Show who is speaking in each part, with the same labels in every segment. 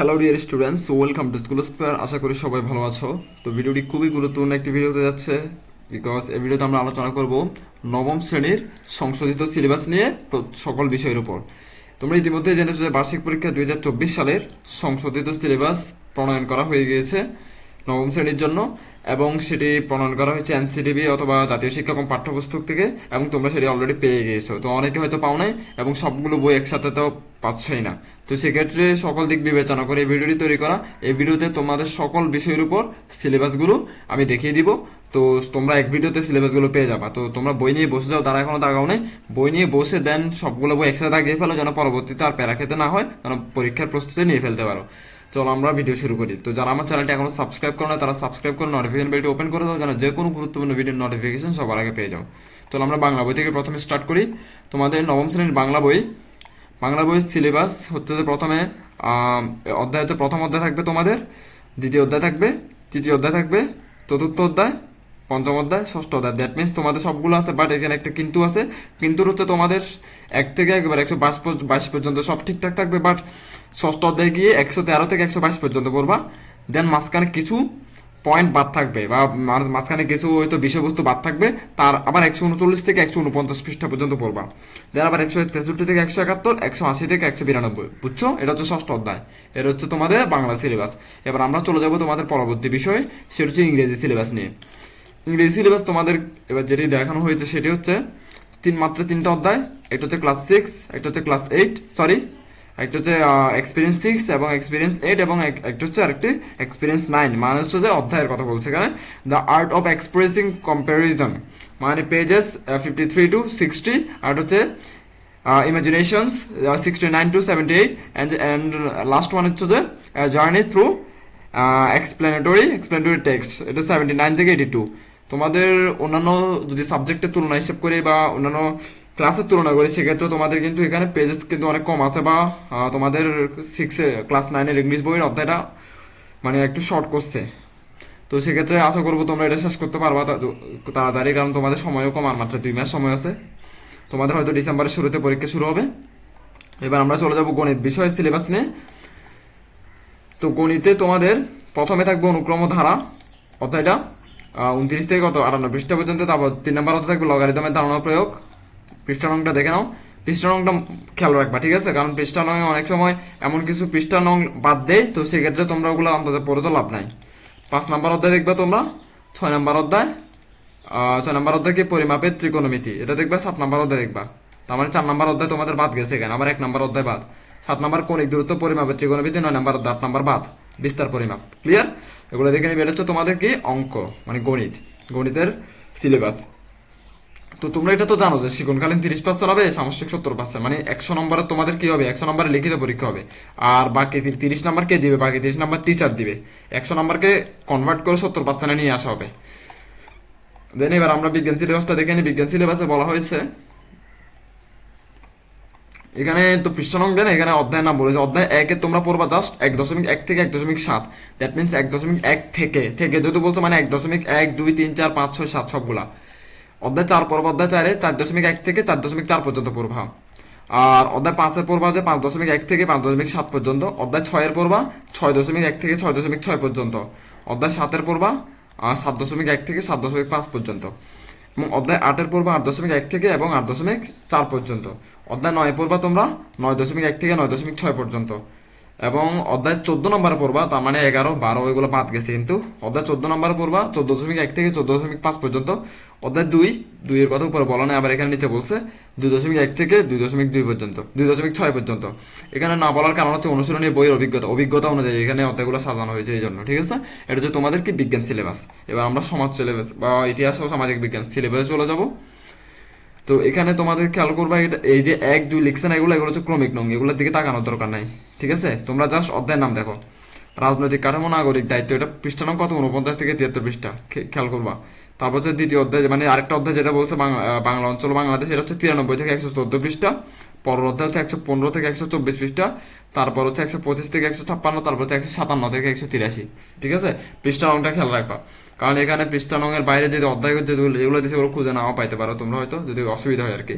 Speaker 1: Hello dear students welcome to school spare আশা করি সবাই ভালো আছো। তো ভিডিওটি খুবই গুরুত্বপূর্ণ একটি ভিডিওতে যাচ্ছে বিকজ এই ভিডিওতে আমরা আলোচনা করব নবম শ্রেণির সংশোধিত সিলেবাস নিয়ে সকল বিষয়ের উপর। তোমরা ইতিমধ্যে জেনেছো যে বার্ষিক পরীক্ষা দুই হাজার চব্বিশ সালের সংশোধিত সিলেবাস প্রণয়ন করা হয়ে গিয়েছে নবম শ্রেণির জন্য। এবং সেটি প্রণয়ন করা হয়েছে এনসিটিভি অথবা জাতীয় শিক্ষাক্রম পাঠ্যপুস্তক থেকে, এবং তোমরা সেটি অলরেডি পেয়ে গিয়েছো। তো অনেকে হয়তো পাও নাই, এবং সবগুলো বই একসাথে তো পাচ্ছই না। তো সেক্ষেত্রে সকল দিক বিবেচনা করে এই ভিডিওটি তৈরি করা। এই ভিডিওতে তোমাদের সকল বিষয়ের উপর সিলেবাসগুলো আমি দেখিয়ে দিব। তো তোমরা এক ভিডিওতে সিলেবাসগুলো পেয়ে যাবা। তো তোমরা বই নিয়ে বসে যাও, তারা এখনও দাগাও নেই। বই নিয়ে বসে দেন সবগুলো বই একসাথে দাগিয়ে ফেলো, যেন পরবর্তীতে আর প্যারা খেতে না হয়, যেন পরীক্ষার প্রস্তুতি নিয়ে ফেলতে পারো। চলো আমরা ভিডিও শুরু করি। তো যারা আমার চ্যানেলটি এখনও সাবস্ক্রাইব করো না তারা সাবস্ক্রাইব করে নোটিফিকেশন বেলটি ওপেন করে দাও, যেন যে কোনো গুরুত্বপূর্ণ ভিডিও নোটিফিকেশন সবার আগে পেয়ে যাও। চলো আমরা বাংলা বই থেকে প্রথমে স্টার্ট করি। তোমাদের নবম শ্রেণির বাংলা বই। বাংলা বইয়ের সিলেবাস হচ্ছে যে প্রথমে অধ্যায় হচ্ছে প্রথম অধ্যায় থাকবে তোমাদের, দ্বিতীয় অধ্যায় থাকবে, তৃতীয় অধ্যায় থাকবে, চতুর্থ অধ্যায় পঞ্চম অধ্যায়, ষষ্ঠ অধ্যায়। দ্যাট মিনস তোমাদের সবগুলো আছে বাট এখানে একটা কিন্তু আছে। কিন্তু হচ্ছে তোমাদের এক থেকে একবার একশো বাইশ বাইশ পর্যন্ত সব ঠিকঠাক থাকবে বাট ষষ্ঠ অধ্যায় গিয়ে একশো তেরো থেকে একশো বাইশ পর্যন্ত পড়বা। দেন মাঝখানে কিছু পয়েন্ট বাদ থাকবে, বা মাঝখানে কিছু হয়তো বিষয়বস্তু বাদ থাকবে, তার আবার একশো উনচল্লিশ থেকে একশো উনপঞ্চাশ পৃষ্ঠা পর্যন্ত পড়বা। দেন আবার একশো তেষট্টি থেকে একশো একাত্তর, একশো আশি থেকে একশো বিরানব্বই, বুঝছ? এটা হচ্ছে ষষ্ঠ অধ্যায়। এটা হচ্ছে তোমাদের বাংলা সিলেবাস এবার আমরা চলে যাব তোমাদের পরবর্তী বিষয়, সেটা হচ্ছে ইংরেজি সিলেবাস নিয়ে। ইংরেজি সিলেবাস তোমাদের এবার যেটি দেখানো হয়েছে সেটি হচ্ছে তিন মাত্র তিনটা অধ্যায়, একটা হচ্ছে ক্লাস সিক্স একটা হচ্ছে ক্লাস এইট সরি একটা হচ্ছে এক্সপিরিয়েন্স সিক্স এবং এক্সপিরিয়েন্স এইট এবং একটা হচ্ছে আরেকটি এক্সপিরিয়েন্স নাইন মানে হচ্ছে যে অধ্যায়ের কথা বলছে এখানে। The art of expressing comparison মানে pages fifty three to sixty আর হচ্ছে imaginations sixty nine to seventy eight and and last one হচ্ছে যে journey through explanatory explanatory text এটা সেভেন্টি নাইন থেকে এইটি টু তোমাদের অন্যান্য যদি সাবজেক্টের তুলনা হিসেব করে বা অন্যান্য ক্লাসের তুলনা করে, সেক্ষেত্রে তোমাদের কিন্তু এখানে পেজেস কিন্তু অনেক কম আছে বা তোমাদের সিক্সে ক্লাস নাইনের ইংলিশ বইয়ের অধ্যায়টা মানে একটু শর্ট করছে তো সেক্ষেত্রে আশা করব তোমরা এটা শেষ করতে পারবা তাড়াতাড়ি, কারণ তোমাদের সময়ও কম, আর মাত্র দুই মাস সময় আছে। তোমাদের হয়তো ডিসেম্বরের শুরুতে পরীক্ষা শুরু হবে। এবার আমরা চলে যাব গণিত বিষয় সিলেবাস নিয়ে। তো গণিতে তোমাদের প্রথমে থাকবে অনুক্রম ধারা অধ্যায়টা। উনত্রিশ থেকে কত আটান্ন পৃষ্ঠা পর্যন্ত তারপর তিন নম্বর অধ্যায় থাকবে লগারিদমের ধারণা প্রয়োগ পৃষ্ঠা নংটা দেখে নাও। পৃষ্ঠা নংটা খেয়াল রাখবা ঠিক আছে? কারণ পৃষ্ঠা নং অনেক সময় এমন কিছু পৃষ্ঠা নং বাদ দেয় তো সেক্ষেত্রে তোমরা ওগুলো আন্দাজে পড়ে তো লাভ নাই। পাঁচ নম্বর অধ্যায় দেখবে তোমরা? ছয় নম্বর অধ্যায়? ছয় নম্বর অধ্যায় কি? পরিমাপের ত্রিকোণমিতি এটা দেখবা, সাত নম্বর অধ্যায় দেখবা। তার মানে চার নম্বর অধ্যায় তোমাদের বাদ গেছে এখানে আবার এক নম্বর অধ্যায় বাদ। সাত নম্বর কৌণিক দূরত্ব পরিমাপের ত্রিকোণমিতি নয় নম্বর অধ্যায় আট নম্বর বাদ। বিস্তার পরিমাপ ক্লিয়ার এগুলো দেখে এটা হচ্ছে তোমাদের কি অঙ্ক মানে গণিত, গণিতের সিলেবাস তো তোমরা এটা তো জানো যে শিক্ষণকালীন তিরিশ পার্সেন্ট হবে, সামষ্টিক সত্তর পার্সেন্ট মানে একশো নম্বরে তোমাদের কি হবে? একশো নম্বরে লিখিত পরীক্ষা হবে। আর বাকি তিরিশ নাম্বার কে দিবে? বাকি তিরিশ নাম্বার টিচার দিবে। একশো নম্বরকে কনভার্ট করে সত্তর পার্সেন্টে নিয়ে আসা হবে। দেন এবার আমরা বিজ্ঞান সিলেবাসটা দেখে নিই বিজ্ঞান সিলেবাসে বলা হয়েছে এখানে তো পৃষ্ঠা নং দেন এখানে অধ্যায় নাম বলেছে। অধ্যায় একে তোমরা পড়বা জাস্ট এক দশমিক এক থেকে এক দশমিক সাত। দ্যাট মিনস এক দশমিক এক থেকে থেকে যেহেতু বলছো মানে এক দশমিক এক, দুই, তিন, চার, পাঁচ, ছয়, সাত সবগুলা। অধ্যায় চার পর্ব অধ্যায় চারে চার দশমিক এক থেকে চার দশমিক চার পর্যন্ত পড়বা। আর অধ্যায় পাঁচের পড়বা যে পাঁচ দশমিক এক থেকে পাঁচ দশমিক সাত পর্যন্ত। অধ্যায় ছয়ের পড়বা ছয় দশমিক এক থেকে ছয় দশমিক ছয় পর্যন্ত। অধ্যায় সাতের পড়বা সাত দশমিক এক থেকে সাত দশমিক পাঁচ পর্যন্ত। এবং অধ্যায় আটের পর্ব আট দশমিক এক থেকে এবং আট দশমিক চার পর্যন্ত। অধ্যায় নয় পড়বা তোমরা নয় দশমিক এক থেকে নয় দশমিক ছয় পর্যন্ত। এবং অধ্যায় চোদ্দ নম্বর পড়বা তার মানে এগারো, বারো, এগুলো বাদ গেছে কিন্তু। অধ্যায় চোদ্দ নম্বর পড়বা চোদ্দ দশমিক এক থেকে চোদ্দ দশমিক পাঁচ পর্যন্ত। অধ্যায় দুই, দুইয়ের কথা উপরে বলা নেই, আবার এখানে নিচে বলছে দুই দশমিক এক থেকে দুই দশমিক দুই পর্যন্ত, দুই দশমিক ছয় পর্যন্ত। এখানে না বলার কারণ হচ্ছে অনুশীলনী বইয়ের অভিজ্ঞতা অভিজ্ঞতা অনুযায়ী এখানে অধ্যায়গুলো সাজানো হয়েছে এই জন্য, ঠিক আছে? এটা হচ্ছে তোমাদের কি বিজ্ঞান সিলেবাস এবার আমরা সমাজ সিলেবাস বা ইতিহাস ও সামাজিক বিজ্ঞান সিলেবাসে চলে যাব। তো এখানে তোমাদের খেয়াল করবা, এই যে এক, দুই লিখছে না এগুলো এগুলো হচ্ছে ক্রমিক নং, এগুলোর দিকে তাকানোর দরকার নাই, ঠিক আছে? তোমরা জাস্ট অধ্যায়ের নাম দেখো। রাজনৈতিক কাঠামো, নাগরিক দায়িত্ব, এটা পৃষ্ঠা নং কত? উনপঞ্চাশ থেকে তিয়াত্তর পৃষ্ঠা খেয়াল করবা। তারপর হচ্ছে দ্বিতীয় অধ্যায় মানে আরেকটা অধ্যায় যেটা বলছে বাংলা অঞ্চল বাংলাদেশ, এটা হচ্ছে তিরানব্বই থেকে একশো চোদ্দ পৃষ্ঠা। পরের অধ্যায় হচ্ছে একশো পনেরো থেকে একশো চব্বিশ পৃষ্ঠা। তারপর হচ্ছে একশো পঁচিশ থেকে একশো ছাপ্পান্ন, তারপর হচ্ছে একশো সাতান্ন থেকে একশো তিরাশি। ঠিক আছে? পৃষ্ঠা নংটা খেয়াল রাখবা। কারণ এখানে পৃষ্ঠা নংয়ের বাইরে যদি অধ্যায় যেগুলো যেগুলো দিচ্ছে ওগুলো খুঁজে নাও পাইতে পারো তোমরা হয়তো, যদি অসুবিধা হয় আর কি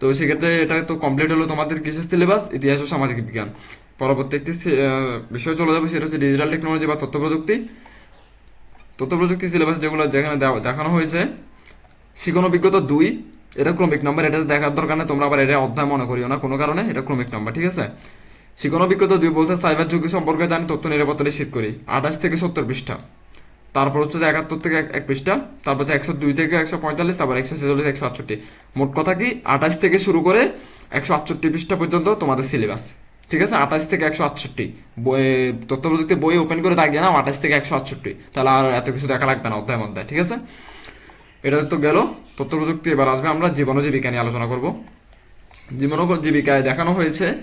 Speaker 1: তো সেক্ষেত্রে এটা তো কমপ্লিট হলো তোমাদের কিসের সিলেবাস ইতিহাস ও সামাজিক বিজ্ঞান। পরবর্তী একটি বিষয় চলে যাবে, সেটা হচ্ছে ডিজিটাল টেকনোলজি বা তথ্য প্রযুক্তি। তথ্য প্রযুক্তি সিলেবাস যেগুলো যেখানে দেখানো হয়েছে শিখন অভিজ্ঞতা দুই, এটা ক্রমিক নাম্বার এটা দেখার দরকার নেই, তোমরা আবার এটা অধ্যায় মনে করিও না, কোনো কারণে এটা ক্রমিক নাম্বার ঠিক আছে? শিখন অভিজ্ঞতা দুই বলছে সাইবার ঝুঁকি সম্পর্কে জানি, তথ্য নিরাপত্তা নিশ্চিত করি, আঠাশ থেকে সত্তর পৃষ্ঠা। তারপর হচ্ছে যে একাত্তর থেকে এক পৃষ্ঠা, তারপর হচ্ছে একশো দুই থেকে একশো পঁয়তাল্লিশ, তারপর একশো ছেচল্লিশ একশো আটষট্টি। মোট কথা কি, আঠাশ থেকে শুরু করে একশো আটষট্টি পৃষ্ঠা পর্যন্ত তোমাদের সিলেবাস ঠিক আছে? আঠাশ থেকে একশো আটষট্টি। বই তথ্য প্রযুক্তি বই ওপেন করে দাগিয়ে নাও, আঠাশ থেকে একশো আটষট্টি। তাহলে আর এত কিছু দেখা লাগবে না অধ্যায় অধ্যায় ঠিক আছে? এটা তো গেল। তথ্য প্রযুক্তি এবার আসবে আমরা জীবন জীবিকা নিয়ে আলোচনা করব। জীবন জীবিকায় দেখানো হয়েছে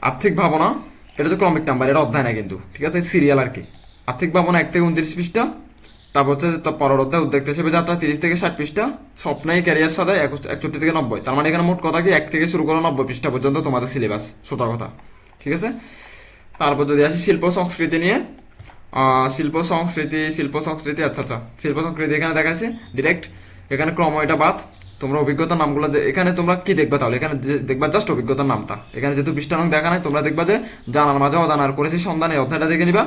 Speaker 1: আর্থিক ভাবনা। এটা হচ্ছে ক্রমিক নাম্বার, এটা অধ্যায় না কিন্তু, ঠিক আছে? সিরিয়াল আর কি। আর্থিক ভাবনা এক থেকে উনত্রিশ পৃষ্ঠা। তারপর হচ্ছে পরের অধ্যায় উদ্যোগ হিসেবে যাত্রা তিরিশ থেকে ষাট পৃষ্ঠা। স্বপ্নাই ক্যারিয়ার সাথে একষট্টি থেকে নব্বই। তার মানে এখানে মোট কথা কি? এক থেকে শুরু করে নব্বই পৃষ্ঠা পর্যন্ত তোমাদের সিলেবাস সোতা কথা। ঠিক আছে? তারপর যদি আসি শিল্প সংস্কৃতি নিয়ে শিল্প সংস্কৃতি শিল্প সংস্কৃতি আচ্ছা আচ্ছা। শিল্প সংস্কৃতি এখানে দেখাচ্ছে ডিরেক্ট এখানে ক্রম এটা বাদ। তোমরা অভিজ্ঞতার নামগুলো যে এখানে তোমরা কি দেখবা তাহলে? এখানে দেখবা জাস্ট অভিজ্ঞতার নামটা। এখানে যেহেতু নং দেখা নাই তোমরা দেখবা যে, জানার মাঝে অজানার করেছি সন্ধান। এই অধ্যায়টা দেখে নিবা।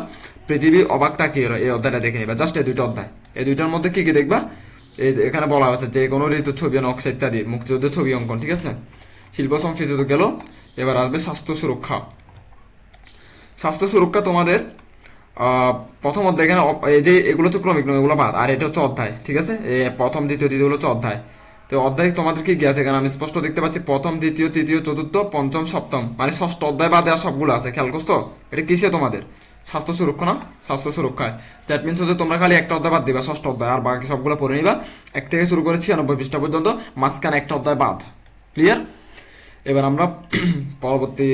Speaker 1: পৃথিবী অবাক তাকিয়ে রয়, এই অধ্যায়টা দেখে নিবা। জাস্ট এই দুইটা অধ্যায়। এই দুইটার মধ্যে কি কি দেখবা? এখানে বলা আছে যে কোনো ঋতু ছবি নকশা ইত্যাদি মুক্তিযুদ্ধের ছবি অঙ্কন ঠিক আছে? শিল্প সংস্কৃতি তো গেল এবার আসবে স্বাস্থ্য সুরক্ষা। স্বাস্থ্য সুরক্ষা তোমাদের প্রথম অধ্যায় এখানে এই যে এগুলো হচ্ছে ক্রমিক এগুলো বাদ আর এটা হচ্ছে অধ্যায় ঠিক আছে? প্রথম দ্বিতীয় তৃতীয় হচ্ছে অধ্যায়। তো অধ্যায় তোমাদের কি আছে এখানে? আমি স্পষ্ট দেখতে পাচ্ছি প্রথম দ্বিতীয় তৃতীয় চতুর্থ পঞ্চম সপ্তম মানে ষষ্ঠ অধ্যায় বাদে আর সবগুলো আছে খেয়াল করছ? এটা কিসে তোমাদের? স্বাস্থ্য সুরক্ষা স্বাস্থ্য সুরক্ষায়। দ্যাট মিনস হচ্ছে তোমরা খালি একটা অধ্যায় বাদ দিবা, ষষ্ঠ অধ্যায়, আর বাকি সবগুলো পড়ে নিবা। এক থেকে শুরু করে ছিয়ানব্বই পৃষ্ঠা পর্যন্ত, মাঝখানে একটা অধ্যায় বাদ। ক্লিয়ার এবার আমরা পরবর্তী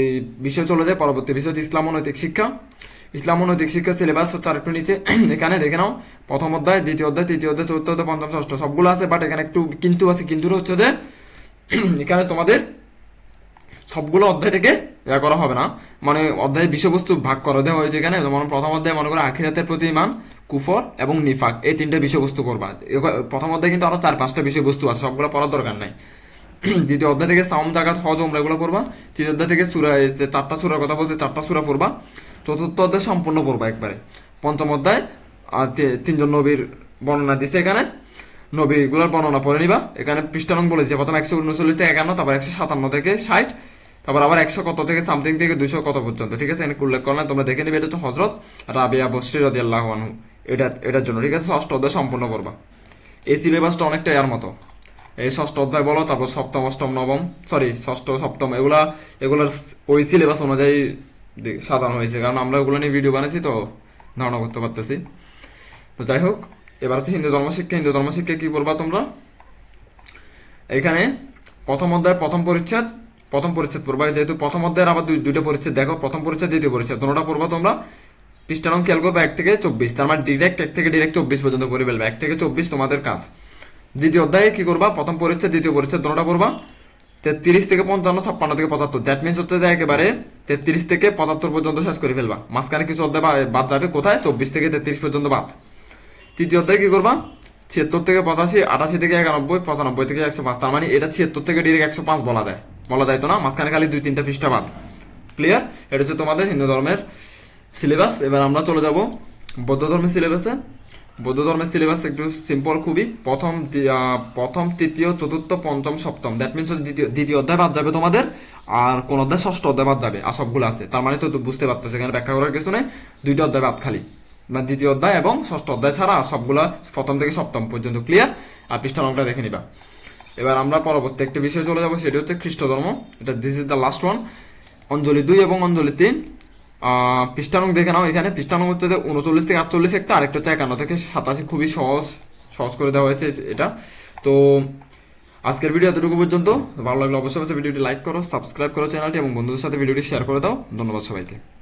Speaker 1: বিষয় চলে যাই। পরবর্তী বিষয় হচ্ছে ইসলাম ও নৈতিক শিক্ষা। ইসলাম ও নৈতিক শিক্ষা সিলেবাস হচ্ছে আরেকটু নিচে। এখানে দেখে নাও, প্রথম অধ্যায়, দ্বিতীয় অধ্যায়, তৃতীয় অধ্যায়, চতুর্থ অধ্যায়, পঞ্চম, ষষ্ঠ, সবগুলো আছে বাট এখানে একটু কিন্তু আছে, কিন্তু হচ্ছে যে এখানে তোমাদের সবগুলো অধ্যায় থেকে ইয়া করা হবে না। মানে অধ্যায়ের বিষয়বস্তু ভাগ করে দেওয়া হয়েছে এখানে। যেমন প্রথম অধ্যায় মনে করো আখিরাতের প্রতি ইমান কুফর এবং নিফাক। এই তিনটা বিষয়বস্তু করবা প্রথম অধ্যায় কিন্তু আরও চার, পাঁচটা বিষয়বস্তু আছে, সবগুলো পড়ার দরকার নাই। দ্বিতীয় অধ্যায় থেকে সাউম জাগাত হজ ওমরা এগুলো পড়বা। তৃতীয় অধ্যায় থেকে সুরা চারটা সুরার কথা বলছে, চারটা সুরা পড়বা। চতুর্থ অধ্যায় সম্পূর্ণ পড়বা একবারে। পঞ্চম অধ্যায় তিনজন নবীর বর্ণনা দিচ্ছে এখানে। নবীগুলোর বর্ণনা পড়ে নিবা। এখানে পৃষ্ঠানং বলেছে, প্রথম একশো উনচল্লিশ থেকে একান্ন, তারপর একশো সাতান্ন থেকে ষাট। তারপর আবার একশো কত থেকে সামথিং থেকে দুশো কত পর্যন্ত, ঠিক আছে? উল্লেখ করলাম। তোমরা দেখে নেবে, এটা হচ্ছে হজরত রাবিয়া বসরি রদি আল্লাহ এটা, এটার জন্য, ঠিক আছে? ষষ্ঠ অধ্যায় সম্পূর্ণ করবা এই সিলেবাসটা অনেকটা এর মতো। এই ষষ্ঠ অধ্যায় বলো, তারপর সপ্তম, অষ্টম, নবম সরি ষষ্ঠ, সপ্তম, এগুলা, এগুলার ওই সিলেবাস অনুযায়ী সাজানো হয়েছে। কারণ আমরা ওগুলো নিয়ে ভিডিও বানিয়েছি তো, ধারণা করতে পারতেছি। তো যাই হোক, এবার হচ্ছে হিন্দু ধর্মশিক্ষা হিন্দু ধর্মশিক্ষা কি বলবা তোমরা? এখানে প্রথম অধ্যায় প্রথম পরিচ্ছেদ প্রথম পরিচ্ছেদ পড়বা যেহেতু প্রথম অধ্যায়ের আবার দুই- দুইটা পরিচ্ছেদ, দেখো, প্রথম পরিচ্ছেদ, দ্বিতীয় পরিচ্ছেদ, দুটোটা পড়বা তোমরা। পৃষ্ঠানং খেয়াল করবে, এক থেকে চব্বিশ, তার মানে ডিরেক্ট এক থেকে ডিরেক্ট চব্বিশ পর্যন্ত করে ফেলবে, এক থেকে চব্বিশ তোমাদের কাজ। দ্বিতীয় অধ্যায়ে কি করবা? প্রথম পরিচ্ছেদ, দ্বিতীয় পরিচ্ছেদ, দুটোটা পড়বা। তেত্রিশ থেকে পঞ্চান্ন, ছাপ্পান্ন থেকে পঁচাত্তর দ্যাট মিনস হচ্ছে যে একেবারে তেত্রিশ থেকে পঁচাত্তর পর্যন্ত শেষ করে ফেলবা। মাঝখানে কিছু অধ্যায় বাদ যাবে, কোথায়? চব্বিশ থেকে তেত্রিশ পর্যন্ত বাদ। তৃতীয় অধ্যায় কি করবা? ছিয়াত্তর থেকে পঁচাশি, আটাশি থেকে একানব্বই, পঁচানব্বই থেকে একশো পাঁচ, তার মানে এটা ছিয়াত্তর থেকে ডিরেক্ট একশো পাঁচ বলা যায়। বলা যায় তো না, মাঝখানে খালি দুই তিনটা পৃষ্ঠা বাদ। ক্লিয়ার এটা হচ্ছে তোমাদের হিন্দু ধর্মের সিলেবাস এবার আমরা চলে যাব বৌদ্ধ ধর্মের সিলেবাসে বৌদ্ধ ধর্মের সিলেবাস একটু সিম্পল খুবই। প্রথম প্রথম, তৃতীয়, চতুর্থ, পঞ্চম, সপ্তম। দ্যাট মিনস দ্বিতীয় দ্বিতীয় অধ্যায় বাদ যাবে তোমাদের, আর কোন অধ্যায় ষষ্ঠ অধ্যায় বাদ যাবে। আর সবগুলো আছে। তার মানে তো বুঝতে পারতেছে, এখানে ব্যাখ্যা করার কিছু নেই। দুইটা অধ্যায় বাদ খালি। মানে দ্বিতীয় অধ্যায় এবং ষষ্ঠ অধ্যায় ছাড়া সবগুলা প্রথম থেকে সপ্তম পর্যন্ত। ক্লিয়ার আর পৃষ্ঠা নম্বরটা দেখে নিবা। এবার আমরা পরবর্তী একটা বিষয়ে চলে যাব, সেটি হচ্ছে খ্রিস্ট ধর্ম এটা this is the last one Anjali দুই এবং অঞ্জলি তিন। পৃষ্ঠানং দেখে নাও এখানে। পৃষ্ঠানং হচ্ছে যে উনচল্লিশ থেকে আটচল্লিশ একটা, আরেকটা হচ্ছে একান্ন থেকে সাতাশি, খুবই সহজ সহজ করে দেওয়া হয়েছে এটা। তো আজকের ভিডিও এতটুকু পর্যন্ত। ভালো লাগলে অবশ্যই ভিডিওটি লাইক করো সাবস্ক্রাইব করো চ্যানেলটি এবং বন্ধুদের সাথে ভিডিওটি শেয়ার করে দাও। ধন্যবাদ সবাইকে।